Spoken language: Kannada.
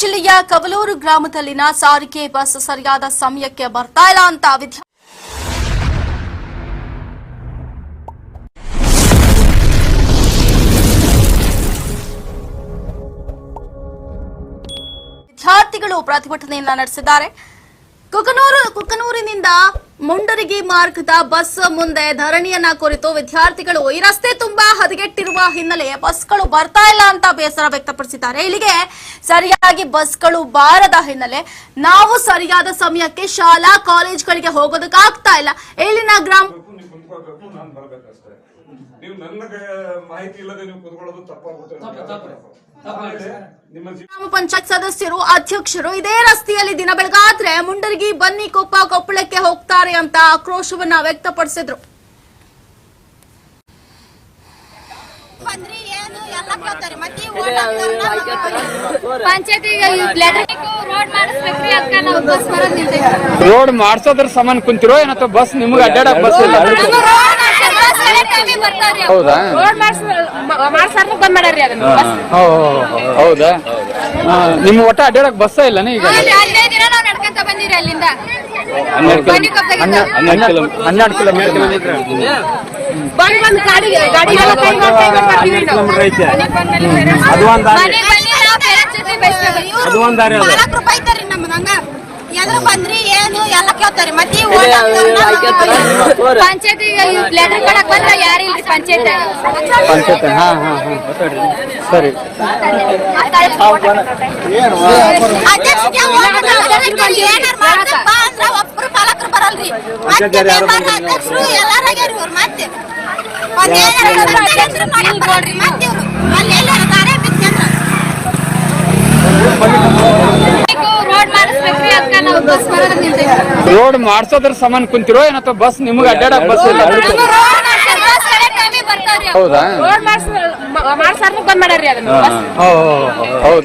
ಜಿಲ್ಲೆಯ ಕವಲೂರು ಗ್ರಾಮದಲ್ಲಿನ ಸಾರಿಗೆ ಬಸ್ ಸರಿಯಾದ ಸಮಯಕ್ಕೆ ಬರ್ತಾ ಇಲ್ಲ ಅಂತ ವಿದ್ಯಾ ವಿದ್ಯಾರ್ಥಿಗಳು ಪ್ರತಿಭಟನೆಯನ್ನ ನಡೆಸಿದ್ದಾರೆ. ಕುಕನೂರು ಕುಕನೂರಿನಿಂದ ಮುಂಡರಗಿ ಮಾರ್ಗದ ಬಸ್ ಮುಂದೆ ಧರಣಿಯನ್ನ ಕುರಿತು ವಿದ್ಯಾರ್ಥಿಗಳು ಈ ರಸ್ತೆ ತುಂಬಾ ಹದಗೆಟ್ಟಿರುವ ಹಿನ್ನೆಲೆ ಬಸ್ಗಳು ಬರ್ತಾ ಇಲ್ಲ ಅಂತ ಬೇಸರ ವ್ಯಕ್ತಪಡಿಸಿದ್ದಾರೆ. ಇಲ್ಲಿಗೆ ಸರಿಯಾಗಿ ಬಸ್ಗಳು ಬಾರದ ಹಿನ್ನೆಲೆ ನಾವು ಸರಿಯಾದ ಸಮಯಕ್ಕೆ ಶಾಲಾ, ಕಾಲೇಜ್ಗಳಿಗೆ ಹೋಗೋದಕ್ಕಾಗ್ತಾ ಇಲ್ಲ. ಇಲ್ಲಿನ ಗ್ರಾಮ ಬೇಕು, ನಾನ್ ಕುಂತ್ಕೊಳ್ಬೇಕು ನಾನು ಬರ್ಬೇಕಷ್ಟೇ. ನೀವು ನನ್ನ ಮಾಹಿತಿ ಇಲ್ಲದೆ ನೀವು ಕುತ್ಕೊಳ್ಳೋದು ತಪ್ಪಾಗುತ್ತೆ ಗ್ರಾಮ ಪಂಚಾಯತ್ ಸದಸ್ಯರು ಅಧ್ಯಕ್ಷರು ಇದೇ ರಸ್ತೆಯಲ್ಲಿ ದಿನ ಬೆಳಗಾದ್ರೆ ಮುಂಡರ್ಗಿ ಬನ್ನಿ ಕೊಪ್ಪ ಕೊಪ್ಪಳಕ್ಕೆ ಹೋಗ್ತಾರೆ ಅಂತ ಆಕ್ರೋಶವನ್ನ ವ್ಯಕ್ತಪಡಿಸಿದ್ರು. ಪಂಚಾಯತಿ ರೋಡ್ ಮಾಡಿಸ್ಬೇಕ್ರಿ ಅದಕ್ಕ ನಾವು ಬಸ್ ಬರೋದ್ ನಿಲ್ತೈತಿ ರೋಡ್ ಮಾಡ್ಸೋದ್ರ ಸಮಾನ ಕುಂತಿರೋ ಏನತ್ತ ಬಸ್ ನಿಮ್ಗೆ ಅಡ್ಡಾಡಕ್ ಬಸ್ ಇಲ್ಲ? ಹೌದಾ? ಹೌದಾ ನಿಮ್ ನಿಮ್ಮ ಒಟ್ಟ ಅಡ್ಡಾಡಕ್ ಬಸ್ ಇಲ್ಲ ಈಗ? ಅಲ್ಲಿ ಹದಿನೈದು ದಿನ ನಾವು ನಡ್ಕೊಂತ ಬಂದಿರಿ ಅಲ್ಲಿಂದ. ಹನ್ನೆರಡು ಕಿಲೋಮೀಟರ್ ಕೊಪ್ಪದಾಗಿಂದ. ಹನ್ನೆರಡು ಕಿಲೋಮೀಟರ್ ಅದು ಗಾಡಿ ಗಾಡಿಗೆಲ್ಲ ಕೈ ಮಾಡಿ ಎದ್ರ ಬಂದ್ರಿ ಏನು ಎಲ್ಲ ಕೇಳ್ತಾರೆ. ಮತ್ತೆ ಪಂಚಾಯತಿಗೆ ಲೆಟರ್ ಕೊಡಕ್ ಬಂದ್ರ ಯಾರು ಇಲ್ರಿ ಪಂಚಾಯತ್? ಪಂಚಾಯತ್ ಹಾ ಹಾ ಹಾ. ಸರಿ. ಒಬ್ರು ಪಾಲಕರು ಬರಲ್ರಿ ಮತ್ತೆ ರೋಡ್ ಮಾಡ್ಸೋದ್ರ ಸಮಾನ ಕುಂತಿರೋ ಏನತ್ತ ಬಸ್ ನಿಮ್ಗೆ ಅಡ್ಡಾಡಕ್ ಬಸ್ ಇಲ್ಲ. ಹೌದಾ ಹೌದು.